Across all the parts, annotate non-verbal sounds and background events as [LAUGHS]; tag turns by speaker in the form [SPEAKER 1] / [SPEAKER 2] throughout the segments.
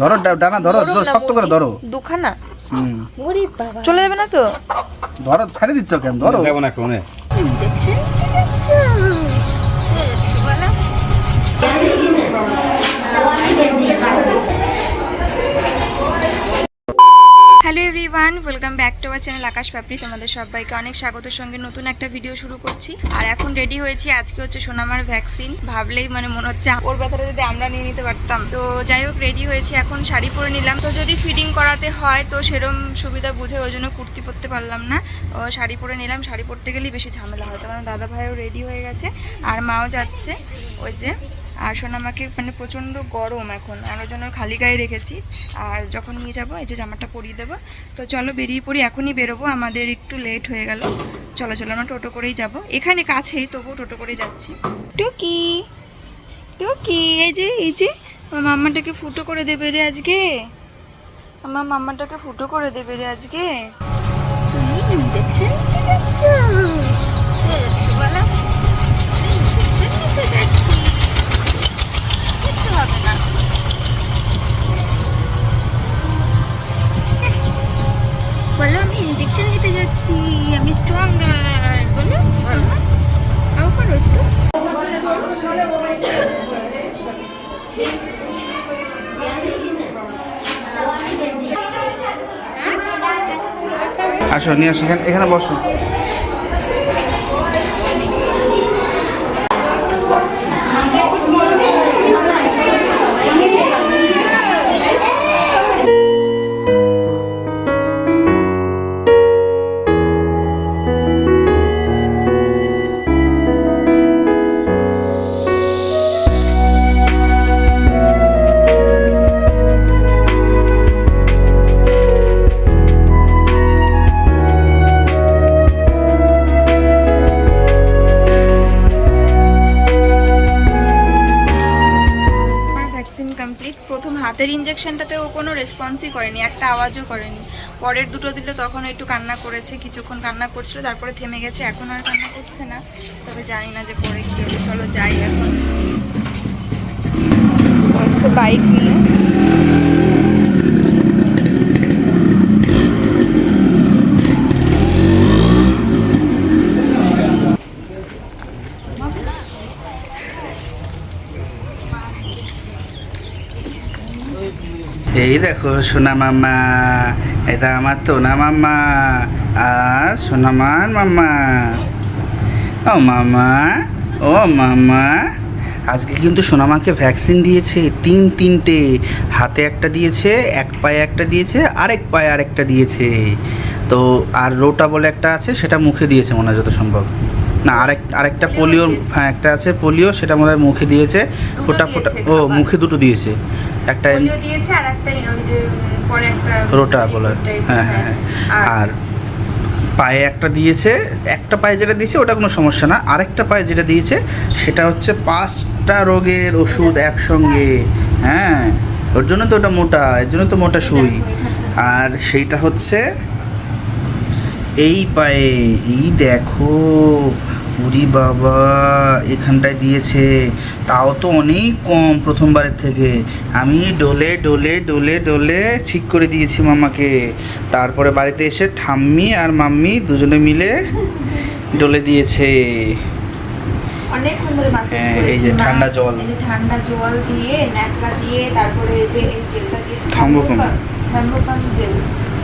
[SPEAKER 1] ধরো ডানা ধরো ধরো, শক্ত করে ধরো।
[SPEAKER 2] দুখানা। চলে যাবে না তো?
[SPEAKER 1] ধরো ছাড়ে দিচ্ছ কেন? ধরো।
[SPEAKER 3] দেবো না কোনে
[SPEAKER 2] everyone welcome back to our channel Akash Papri তোমাদের সবাইকে অনেক স্বাগতের সঙ্গে নতুন একটা ভিডিও শুরু করছি। আর এখন রেডি হয়েছি, আজকে হচ্ছে সোনামার ভ্যাকসিন ভাবলেই মানে মনে হচ্ছে ওর ব্যথাটা যদি আমরা নিয়ে নিতে পারতাম। তো যাই হোক রেডি হয়েছি, এখন শাড়ি পরে নিলাম। তো যদি ফিটিং করাতে হয়, তো সেরম সুবিধা বুঝে ওই জন্য কুর্তি পরতে পারলাম না। শাড়ি পরে নিলাম। শাড়ি পরতে গেলেই বেশি ঝামেলা হয়। তো আমার দাদা ভাইও রেডি হয়ে গেছে, আর মাও যাচ্ছে। ওই যে আর সোনামাকে মানে প্রচণ্ড গরম এখন। আর ওই জন্য খালি গায়ে রেখেছি। আর যখন নিয়ে যাব, এই যে জামাটা পরিয়ে দেবো। তো চলো বেরিয়ে পড়ি, এখনই বেরোবো। আমাদের একটু লেট হয়ে গেল। চলো চলো, আমরা টোটো করেই যাব। এখানে কাছেই, তবুও টোটো করে যাচ্ছি। টুকি টুকি, এই যে এই যে, আমার মাম্মাটাকে ফুটো করে দেবে রে আজকে। আমার মাম্মাটাকে ফুটো করে দেবে রে আজকে। তুমি ইঞ্জেকশন যাচ্ছ, বলো ইঞ্জেকশন নিতে যাচ্ছি কিচ্ছু হবে না বলো আমি ইঞ্জেকশন যাচ্ছি আমি স্ট্রঙ্গার
[SPEAKER 1] আসো নিয়ে আসো এখানে এখানে বসো।
[SPEAKER 2] কমপ্লিট প্রথম হাতের ইঞ্জেকশনটাতে ও কোনো রেসপন্সই করেনি, একটা আওয়াজও করেনি। পরের দুটো দিলে তখন একটু কান্না করেছে, কিছুক্ষণ কান্না করছিল, তারপরে থেমে গেছে, এখন আর কান্না করছে না। তবে জানি না যে পরে কী হবে। চলো যাই এখন। বাইক নিয়ে।
[SPEAKER 1] এই দেখো, সোনা মাম্মা। এটা আমার তোনা মাম্মা। আর সোনামার মাম্মা। ও মামা ও মামা আজকে কিন্তু সোনামাকে ভ্যাকসিন দিয়েছে, তিন তিনটে। হাতে একটা দিয়েছে, এক পায়ে একটা দিয়েছে, আরেক পায়ে আরেকটা দিয়েছে। তো আর রোটা বলে একটা আছে, সেটা মুখে দিয়েছে মনে হয় যত সম্ভব। না আরেক আরেকটা পোলিও হ্যাঁ একটা আছে পোলিও সেটা মনে হয় মুখে দিয়েছে ফোটা ফোটা ও মুখে দুটো দিয়েছে। একটা
[SPEAKER 2] পোলিও দিয়েছে আর একটা ওই যে পরে একটা
[SPEAKER 1] রোটা বলে। হ্যাঁ হ্যাঁ হ্যাঁ। আর পায়ে একটা দিয়েছে একটা পায়ে যেটা দিয়েছে ওটা কোনো সমস্যা না। আরেকটা পায়ে যেটা দিয়েছে সেটা হচ্ছে পাঁচটা রোগের ওষুধ একসঙ্গে। হ্যাঁ ওর জন্য তো ওটা মোটা এর জন্য তো মোটা সুই। আর সেইটা হচ্ছে এই পায়ে এই দেখো উরি বাবা এখানটায় দিয়েছে। তাও তো অনেক কম প্রথমবারের থেকে। আমি ডোলে ডোলে ডোলে ডোলে ঠিক করে দিয়েছি মামাকে। তারপরে বাড়িতে এসে ঠাম্মি আর মাম্মি দুজনে মিলে ডলে দিয়েছে।
[SPEAKER 2] অনেকক্ষণ ধরে মাসাজ
[SPEAKER 1] হ্যাঁ, এই যে ঠান্ডা জল।
[SPEAKER 2] এই যে ঠান্ডা জল দিয়ে ন্যাকড়া দিয়ে তারপরে এই যে এই জেলটা দিয়ে
[SPEAKER 1] Thrombophob.
[SPEAKER 2] Thrombophob gel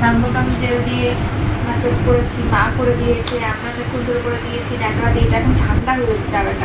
[SPEAKER 2] Thrombophob gel দিয়ে মাসাজ করেছি মা করে দিয়েছে অনেকক্ষণ ধরে করে দিয়েছি ন্যাকড়া দিয়ে এটা এখন ঠান্ডা হয়ে গেছে জায়গাটা।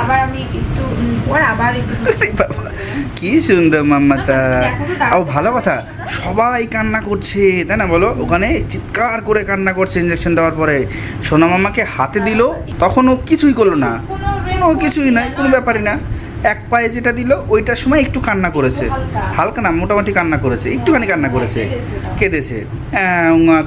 [SPEAKER 2] আবার আমি একটু পর আবার একটু [LAUGHS]
[SPEAKER 1] কি সুন্দর মাম্মাটা
[SPEAKER 2] দেখো
[SPEAKER 1] ও ভালো কথা। সবাই কান্না করছে তাই না বলো? ওখানে চিৎকার করে কান্না করছে ইঞ্জেকশন দেওয়ার পরে। সোনা মামাকে হাতে দিল তখন ও কিছুই করল না। কোনো কিছুই নাই কোনো ব্যাপারই না। এক পায়ে যেটা দিল, ওইটার সময় একটু কান্না করেছে।
[SPEAKER 2] হালকা।
[SPEAKER 1] না, মোটামুটি কান্না করেছে, একটুখানি কান্না করেছে। কেঁদেছে।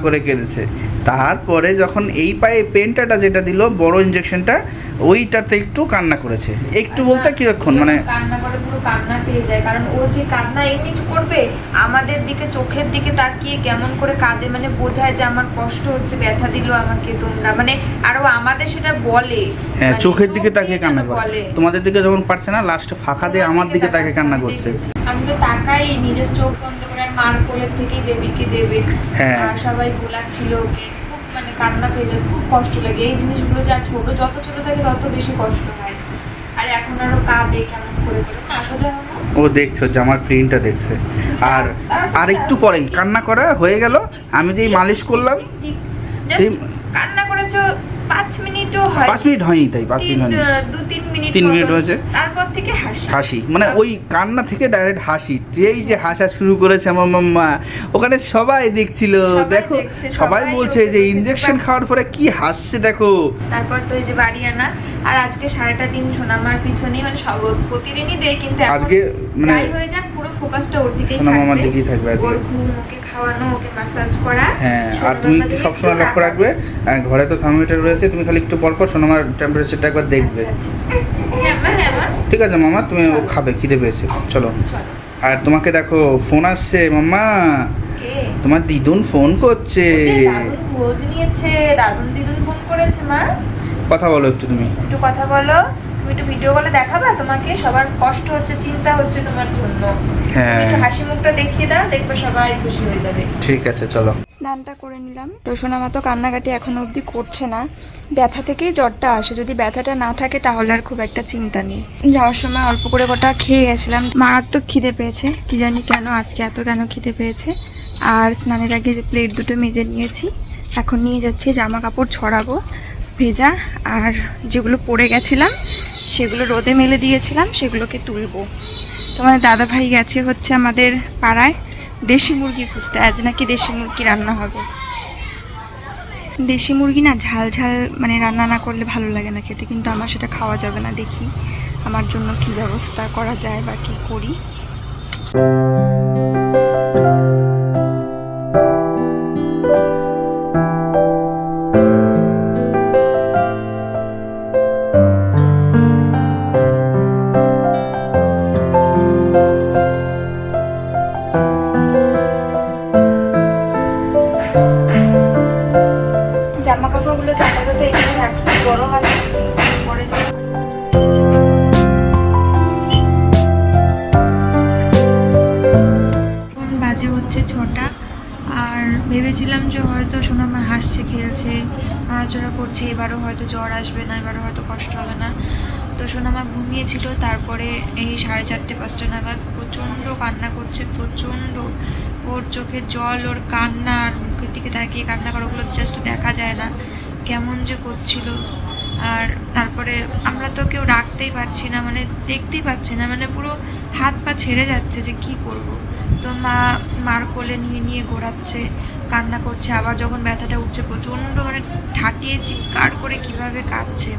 [SPEAKER 1] করে কেঁদেছে। তারপরে যখন এই পায়ে পেনটাটা যেটা দিল, বড় ইঞ্জেকশনটা ওইটাতে একটু কান্না করেছে। একটু বলতে কিরক্ষণ মানে
[SPEAKER 2] কান্না করে পুরো কান্না পেয়ে যায় কারণ ও যে কান্না এমনি করবে আমাদের দিকে চোখের দিকে তাকিয়ে কেমন করে কাঁদে মানে বোঝায় যে আমার কষ্ট হচ্ছে ব্যথা দিলো আমাকে তোমরা। মানে আরও আমাদের সেটা বলে।
[SPEAKER 1] হ্যাঁ
[SPEAKER 2] মানে
[SPEAKER 1] চোখের দিকে তাকিয়ে কান্না করে। তোমাদের দিকে যখন পারছে না লাস্টে ফাঁকা দিয়ে আমার দিকে তাকিয়ে কান্না করছে।
[SPEAKER 2] আমি তো তাকাই নিজের চোখ বন্ধ করে মার কোলের থেকেই বেবিকে দেবে।
[SPEAKER 1] হ্যাঁ।
[SPEAKER 2] সবাই বোলাচ্ছিল ওকে। মানে কান্না পেয়ে যায় খুব কষ্ট লাগে। এই জিনিসগুলো যার ছোট যত ছোট থাকে তত বেশি কষ্ট হয়। আর এখন আরও কাঁদে কেমন করে করে না। সোজা
[SPEAKER 1] ও দেখছ জামার প্রিন্টটা দেখছে। আর আর একটু পরেই কান্না করা হয়ে গেল। আমি যেই মালিশ করলাম
[SPEAKER 2] কান্না করেছ পাঁচ মিনিটও হয়।
[SPEAKER 1] পাঁচ মিনিট হয়নি তাই পাঁচ মিনিট হয়নি।
[SPEAKER 2] দু তিন মিনিট
[SPEAKER 1] তিন মিনিট হয়েছে।
[SPEAKER 2] তারপর থেকে হাসি।
[SPEAKER 1] হাসি মানে ওই কান্না থেকে ডাইরেক্ট হাসি। যেই যে হাসা শুরু করেছে আমার মাম্মা ওখানে সবাই দেখছিল। দেখো সবাই বলছে যে
[SPEAKER 2] বলছে,
[SPEAKER 1] ইঞ্জেকশন খাওয়ার পরে কি হাসছে দেখো।
[SPEAKER 2] তারপর তো এই যে বাড়ি আনা আর আজকে সারাটা দিন সোনামার পিছনেই মানে সব প্রতিদিনই দেয় কিন্তু
[SPEAKER 1] আজকে মানে-
[SPEAKER 2] যাই হয়ে যাক পুরো ফোকাসটা ওর দিকেই থাকবে।
[SPEAKER 1] দিকেই থাকবে আজকে।
[SPEAKER 2] ওর ঘুম ওকে খাওয়ানো ওকে ম্যাসাজ করা।
[SPEAKER 1] হ্যাঁ আর তুমি
[SPEAKER 2] যদি
[SPEAKER 1] সবসময় লক্ষ্য রাখবে আর ঘরে তো থার্মোমিটার রয়েছে তুমি খালি একটু পর পর আমার টেম্পারেচারটা একবার দেখবে। ঠিক আছে মামা তুমি ও খাবে খিদে পেয়েছে। চলো। আর তোমাকে দেখো ফোন আসছে
[SPEAKER 2] মামা
[SPEAKER 1] তোমার দিদুন ফোন করছে।
[SPEAKER 2] খোঁজ নিয়েছে দাদুন দিদুন ফোন করেছে মা।
[SPEAKER 1] কথা বলো একটু তুমি।
[SPEAKER 2] একটু কথা বলো। তুমি একটু ভিডিও কলে দেখাবা তোমাকে সবার কষ্ট হচ্ছে চিন্তা হচ্ছে তোমার জন্য।
[SPEAKER 1] হ্যাঁ।
[SPEAKER 2] তুমি একটু হাসি মুখটা দেখিয়ে দাও দেখবে সবাই খুশি হয়ে যাবে।
[SPEAKER 1] ঠিক আছে চলো।
[SPEAKER 2] স্নানটা করে নিলাম। তো সোনামা তো কান্নাকাটি এখনও অবধি করছে না। ব্যথা থেকেই জ্বরটা আসে। যদি ব্যথাটা না থাকে তাহলে আর খুব একটা চিন্তা নেই। যাওয়ার সময় অল্প করে গোটা খেয়ে গেছিলাম। মারাত্মক খিদে পেয়েছে। কি জানি কেন আজকে এত কেন খিদে পেয়েছে। আর স্নানের আগে যে প্লেট দুটো মেজে নিয়েছি এখন নিয়ে যাচ্ছি জামা কাপড় ছড়াবো ভেজা আর যেগুলো পরে গেছিলাম সেগুলো রোদে মেলে দিয়েছিলাম, সেগুলোকে তুলবো। তোমার দাদা ভাই গেছে হচ্ছে আমাদের পাড়ায়, দেশি মুরগি খুঁজতে। আজ নাকি দেশি মুরগি রান্না হবে। দেশি মুরগি না ঝাল ঝাল মানে রান্না না করলে ভালো লাগে না খেতে, কিন্তু আমার সেটা খাওয়া যাবে না, দেখি আমার জন্য কি ব্যবস্থা করা যায় বা কি করি। হাসছে খেলছে নড়াচড়া করছে, এবারও হয়তো জ্বর আসবে না, এবারও হয়তো কষ্ট হবে না। তো সোনামা ঘুমিয়েছিল, তারপরে এই সাড়ে চারটে, পাঁচটা নাগাদ প্রচণ্ড কান্না করছে, প্রচণ্ড। ওর চোখে জল, ওর কান্না, আর মুখের দিকে তাকিয়ে কান্না করা, ওগুলো জাস্ট দেখা যায় না, কেমন যে করছিল। আর তারপরে আমরা তো কেউ রাখতেই পারছি না মানে দেখতেই পাচ্ছি না মানে পুরো হাত পা ছেড়ে যাচ্ছে যে কি করব। তো মা, মার কোলে নিয়ে নিয়ে ঘোরাচ্ছে, কান্না করছে। আবার যখন ব্যথাটা উঠছে, প্রচণ্ড মানে ঠাটিয়ে চিৎকার করে কীভাবে কাঁদছে।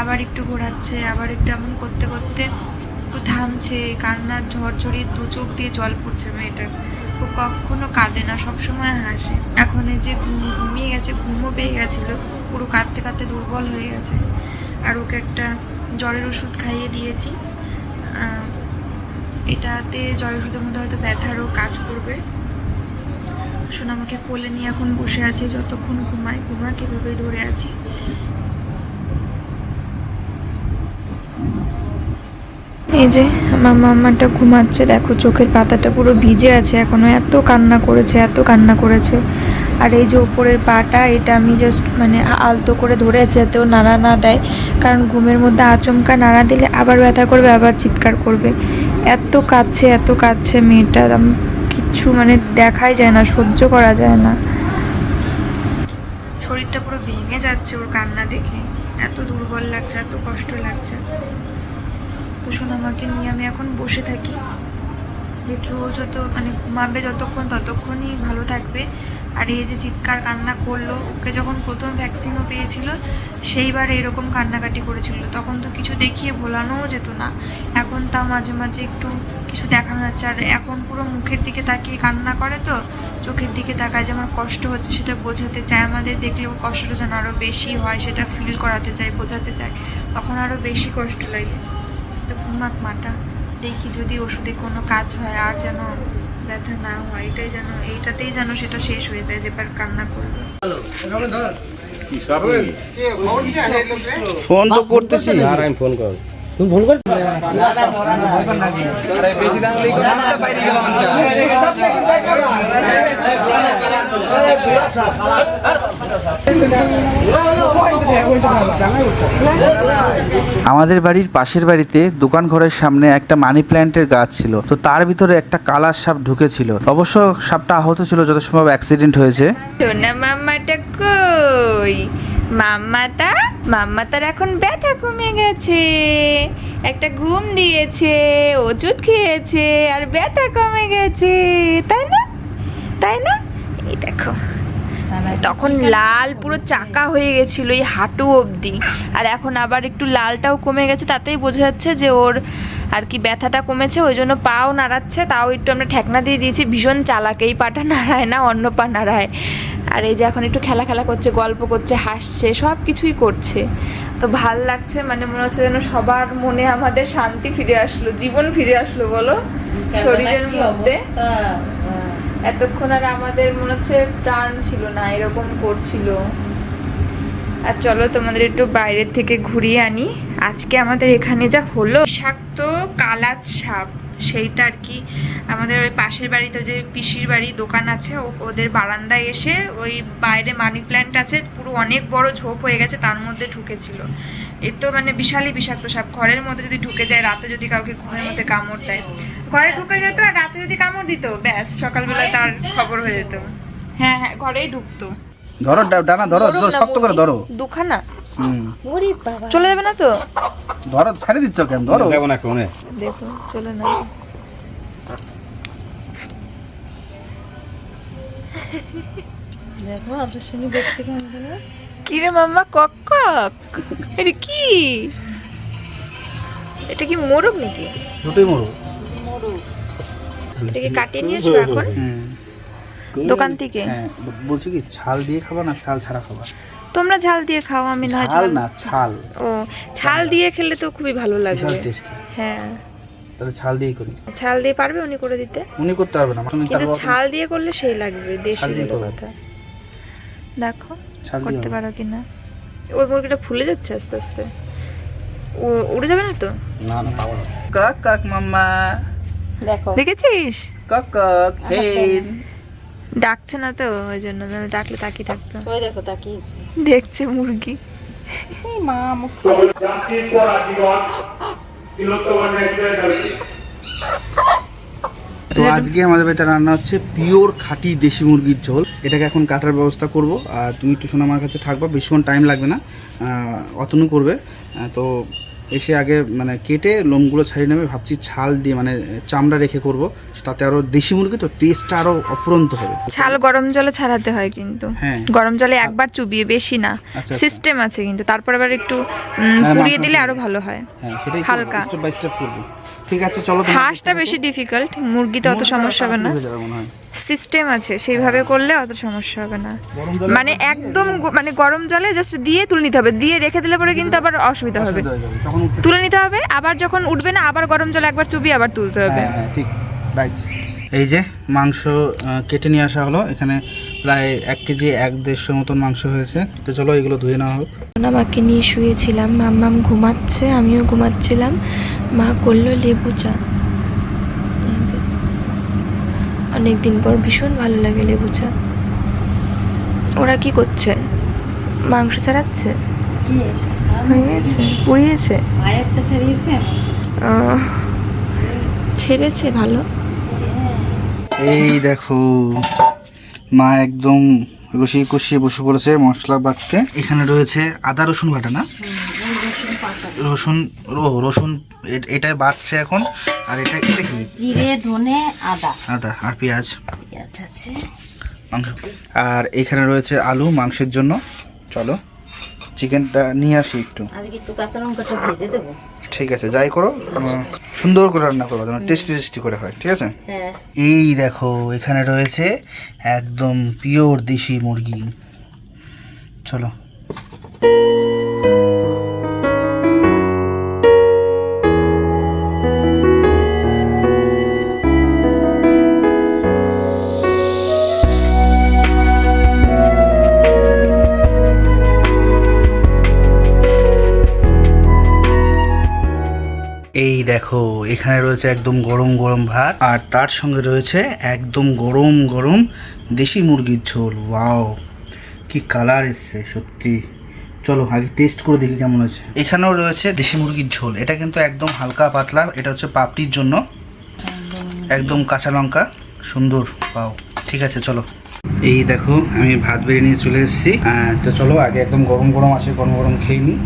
[SPEAKER 2] আবার একটু ঘোরাচ্ছে, আবার একটু এমন করতে করতে একটু থামছে কান্নার ঝরঝরিয়ে দু চোখ দিয়ে জল পড়ছে মেয়েটার। ও কখনো কাঁদে না, সবসময় হাসে। এখন এই যে ঘুম, ঘুমিয়ে গেছে, ঘুমও পেয়ে গেছিল, পুরো কাঁদতে কাঁদতে দুর্বল হয়ে গেছে। আর ওকে একটা জ্বরের ওষুধ খাইয়ে দিয়েছি। এটাতে জয়সুদের মধ্যে হয়তো ব্যথারও কাজ করবে। শোনা আমাকে কোলে নিয়ে এখন বসে আছে, যতক্ষণ ঘুমায়, ঘুমা কীভাবে ধরে আছি। এই যে আমার মাম্মাটা ঘুমাচ্ছে, দেখো চোখের পাতাটা পুরো ভিজে আছে, এখনও এত কান্না করেছে, এত কান্না করেছে। আর এই যে ওপরের পাটা, এটা আমি জাস্ট মানে আলতো করে ধরে আছি যাতে ও নাড়া না দেয়। কারণ ঘুমের মধ্যে আচমকা নাড়া দিলে আবার ব্যথা করবে, আবার চিৎকার করবে। এত কাঁদছে এত কাঁদছে মেয়েটা কিচ্ছু মানে দেখাই যায় না, সহ্য করা যায় না। শরীরটা পুরো ভেঙে যাচ্ছে ওর কান্না দেখে। এত দুর্বল লাগছে, এত কষ্ট লাগছে। তো আমাকে নিয়ে আমি এখন বসে থাকি। দেখি ও যত মানে ঘুমাবে যতক্ষণ ততক্ষণই ভালো থাকবে। আর এই যে চিৎকার কান্না করল, ওকে যখন প্রথম ভ্যাকসিনও পেয়েছিল, সেইবার এরকম কান্নাকাটি করেছিল। তখন তো কিছু দেখিয়ে ভোলানোও যেত না। এখন তা মাঝে মাঝে একটু কিছু দেখানো যাচ্ছে। আর এখন পুরো মুখের দিকে তাকিয়ে কান্না করে তো, চোখের দিকে তাকায় যে আমার কষ্ট হচ্ছে সেটা বোঝাতে চায়। আমাদের দেখলে ওর কষ্টটা যেন আরও বেশি হয়, সেটা ফিল করাতে চায়, বোঝাতে চায়। তখন আরও বেশি কষ্ট লাগে। তো মাটা দেখি যদি ওষুধে কোনো কাজ হয় আর যেন ব্যথা না হয় এটাই যেন এইটাতেই যেন সেটা শেষ হয়ে যায় যেবার কান্না করবে
[SPEAKER 1] ফোন তো করতেছি
[SPEAKER 3] আর আমি ফোন করো তুমি ফোন করছ
[SPEAKER 1] আমাদের বাড়ির পাশের বাড়িতে দোকান ঘরের সামনে একটা মানি প্ল্যান্টের গাছ ছিল। তো তার ভিতরে একটা কালার সাপ ঢুকেছিল। অবশ্য সাপটা আহত ছিল যত সম্ভব অ্যাক্সিডেন্ট হয়েছে
[SPEAKER 2] মাম্মাটা? মাম্মাটার এখন ব্যথা কমে গেছে। একটা ঘুম দিয়েছে, ওষুধ খেয়েছে, আর ব্যথা কমে গেছে। তাই না? তাই না? তখন লাল পুরো চাকা হয়ে গেছিল এই হাঁটু অবধি। আর এখন আবার একটু লালটাও কমে গেছে তাতেই বোঝা যাচ্ছে যে ওর আর কি ব্যথাটা কমেছে ওই জন্য পাও নাড়াচ্ছে তাও একটু আমরা ঠেকনা দিয়ে দিয়েছি ভীষণ চালাক এই পাটা নাড়ায় না অন্য পা নাড়ায়। আর এই যে এখন একটু খেলা খেলা করছে গল্প করছে হাসছে সব কিছুই করছে। তো ভালো লাগছে মানে মনে হচ্ছে যেন সবার মনে আমাদের শান্তি ফিরে আসলো জীবন ফিরে আসলো বলো? শরীরের মধ্যে। এতক্ষণ আর আমাদের মনে হচ্ছে প্রাণ ছিল না, এরকম করছিল। আর চলো তোমাদের একটু বাইরের থেকে ঘুরিয়ে আনি। আজকে আমাদের এখানে যা হলো, বিষাক্ত কালাত সাপ, সেইটা আর কি। আমাদের ওই পাশের বাড়িতে যে পিসির বাড়ি দোকান আছে ওদের বারান্দায় এসে ওই বাইরে মানি প্ল্যান্ট আছে, পুরো অনেক বড় ঝোপ হয়ে গেছে, তার মধ্যে ঢুকেছিল। এ তো মানে বিশালই বিষাক্ত সাপ, ঘরের মধ্যে যদি ঢুকে যায়, রাতে যদি কাউকে ঘরের মধ্যে কামড় দেয়। ঘরে ঢুকে যেত আর দিত ব্যাস সকালবেলা তার খবর হয়ে যেত। হ্যাঁ হ্যাঁ ঘরেই ঢুকতো।
[SPEAKER 1] ধরো ডানা ধরো ধরো, শক্ত করে ধরো।
[SPEAKER 2] দুখানা?
[SPEAKER 1] হুম।
[SPEAKER 2] চলে যাবে না তো?
[SPEAKER 1] ধরো ছাড়ে দিচ্ছ কেন? ধরো।
[SPEAKER 3] যাব না কোনে?
[SPEAKER 2] দেখো চলে না।
[SPEAKER 4] দেখো সঙ্গে দেখছি কেন কেন
[SPEAKER 2] কি রে মাম্মা কক কক? এটা কি? এটা কি মোরগ নাকি?
[SPEAKER 1] দুটোই মরো
[SPEAKER 2] এটা কি কাটিয়ে নিয়ে আসবে এখন? দোকান থেকে?
[SPEAKER 1] হ্যাঁ বলছি কি ছাল দিয়ে খাবা না ছাল ছাড়া খাবা?
[SPEAKER 2] তোমরা ঝাল দিয়ে খাও আমি না
[SPEAKER 1] ছাল না ছাল
[SPEAKER 2] ও ছাল দিয়ে খেলে তো খুবই ভালো লাগবে। হ্যাঁ।
[SPEAKER 1] তাহলে ছাল দিয়েই করি।
[SPEAKER 2] ছাল দিয়ে পারবে উনি করে দিতে?
[SPEAKER 1] উনি করতে পারবে না
[SPEAKER 2] কিন্তু ছাল দিয়ে করলে সেই লাগবে দেশি
[SPEAKER 1] দিয়ে।
[SPEAKER 2] কথা। দেখো করতে পারো কিনা। ওই মুরগিটা ফুলে যাচ্ছে আস্তে আস্তে। উড়ে যাবে না তো?
[SPEAKER 1] না না পাবো না কাক কাক মাম্মা।
[SPEAKER 4] দেখো।
[SPEAKER 2] দেখেছিস?
[SPEAKER 1] কাক কাক হে
[SPEAKER 2] ডাকছে না তো ওই জন্য ডাকলে তাকিয়ে থাকতো।
[SPEAKER 4] ওই দেখো তাকিয়েছে।
[SPEAKER 2] দেখছে মুরগি।
[SPEAKER 4] এই মা মুখ
[SPEAKER 1] তো আজকে আমাদের বাড়িতে রান্না হচ্ছে পিওর খাঁটি দেশি মুরগির ঝোল। এটাকে এখন কাটার ব্যবস্থা করব। আর তুমি একটু শোনো আমার কাছে থাকবা বেশিক্ষণ টাইম লাগবে না। অতনু করবে। তো এসে আগে মানে কেটে লোমগুলো ছাড়িয়ে নেবে। ভাবছি ছাল দিয়ে মানে চামড়া রেখে করব। তাতে আরও দেশি মুরগি তো টেস্টটা আরও অফুরন্ত হবে।
[SPEAKER 2] ছাল গরম জলে ছাড়াতে হয় কিন্তু।
[SPEAKER 1] হ্যাঁ।
[SPEAKER 2] গরম জলে একবার চুবিয়ে বেশি না।
[SPEAKER 1] আচ্ছা।
[SPEAKER 2] সিস্টেম আছে কিন্তু। তারপর আবার একটু
[SPEAKER 1] হ্যাঁ,
[SPEAKER 2] পুড়িয়ে দিলে আরও ভালো হয়।
[SPEAKER 1] হ্যাঁ
[SPEAKER 2] হালকা।
[SPEAKER 1] স্টেপ বাই স্টেপ করব। ঠিক আছে চলো
[SPEAKER 2] হাঁসটা বেশি ডিফিকাল্ট মুরগিতে অত সমস্যা হবে না।
[SPEAKER 1] হয়ে হয়।
[SPEAKER 2] সিস্টেম আছে সেইভাবে করলে অত সমস্যা হবে না। মানে একদম মানে গরম জলে জাস্ট দিয়ে তুলে নিতে হবে। দিয়ে রেখে দিলে পরে কিন্তু আবার অসুবিধা হবে।
[SPEAKER 1] হয়ে
[SPEAKER 2] তুলে নিতে হবে আবার যখন উঠবে না আবার গরম জলে একবার চুবিয়ে আবার তুলতে হবে।
[SPEAKER 1] হ্যাঁ হ্যাঁ ঠিক। রাইট এই যে মাংস কেটে নিয়ে আসা হলো। এখানে প্রায় এক কেজি এক দেড়শো মতন মাংস হয়েছে। তো চলো এগুলো ধুয়ে নেওয়া হোক।
[SPEAKER 2] মাকে নিয়ে শুয়েছিলাম মাম্মাম ঘুমাচ্ছে আমিও ঘুমাচ্ছিলাম। মা করল লেবু চা। অনেক দিন পর ভীষণ ভালো লাগে লেবু চা। ওরা কি করছে? মাংস ছাড়াচ্ছে? হয়ে গেছে পুড়িয়েছে? ছেড়েছে ভালো।
[SPEAKER 1] এই দেখো মা একদম রসিয়ে কষিয়ে বসে পড়েছে মশলা বাটতে। এখানে রয়েছে আদা রসুন বাটা না? রসুন ও রসুন এ- এটাই বাটছে এখন। আর এটা এটা কি?
[SPEAKER 4] জিরে ধনে আদা।
[SPEAKER 1] আদা আর পেঁয়াজ।
[SPEAKER 4] পেঁয়াজ আছে।
[SPEAKER 1] আর এখানে রয়েছে আলু মাংসের জন্য। চলো চিকেনটা নিয়ে আসি একটু। ঠিক আছে যাই করো। সুন্দর করে রান্না করব যেন টেস্টি টেস্টি করে হয় ঠিক আছে?
[SPEAKER 4] হ্যাঁ।
[SPEAKER 1] এই দেখো এখানে রয়েছে একদম পিওর দেশি মুরগি। চলো। এই দেখো, এখানে রয়েছে একদম গরম গরম ভাত, আর তার সঙ্গে রয়েছে একদম গরম গরম দেশি মুরগির ঝোল। ওয়াও, কি কালার এসছে সত্যি। চলো আগে টেস্ট করে দেখি কেমন আছে এখানেও রয়েছে দেশি মুরগির ঝোল। এটা কিন্তু একদম হালকা পাতলা, এটা হচ্ছে পাপড়ির জন্য। একদম কাঁচা লঙ্কা, সুন্দর পাও ঠিক আছে, চলো। এই দেখো, আমি ভাত বেড়ে নিয়ে চলে এসেছি। তো চলো, আগে একদম গরম গরম আছে, গরম গরম খেয়ে নিই